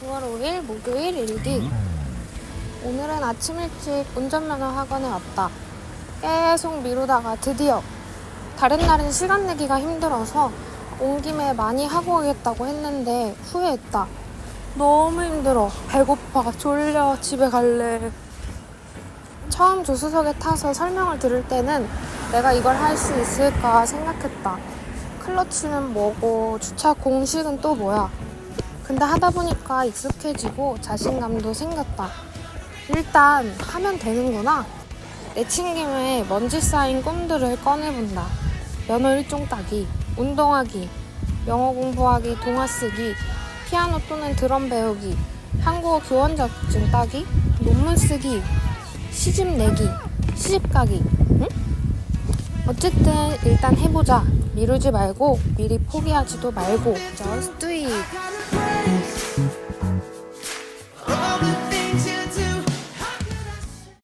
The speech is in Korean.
9월 5일 목요일 일기. 오늘은 아침 일찍 운전면허 학원에 왔다. 계속 미루다가 드디어 다른 날은 시간 내기가 힘들어서 온 김에 많이 하고 오겠다고 했는데 후회했다. 너무 힘들어. 배고파. 졸려. 집에 갈래. 처음 조수석에 타서 설명을 들을 때는 내가 이걸 할 수 있을까 생각했다. 클러치는 뭐고 주차 공식은 또 뭐야 근데 하다 보니까 익숙해지고 자신감도 생겼다. 일단 하면 되는구나. 내친 김에 먼지 쌓인 꿈들을 꺼내본다. 면허 일종 따기, 운동하기, 영어 공부하기, 동화 쓰기, 피아노 또는 드럼 배우기, 한국어 교원 자격증 따기, 논문 쓰기, 시집 내기, 시집 가기. 응? 어쨌든 일단 해보자. 미루지 말고 미리 포기하지도 말고. Just do it.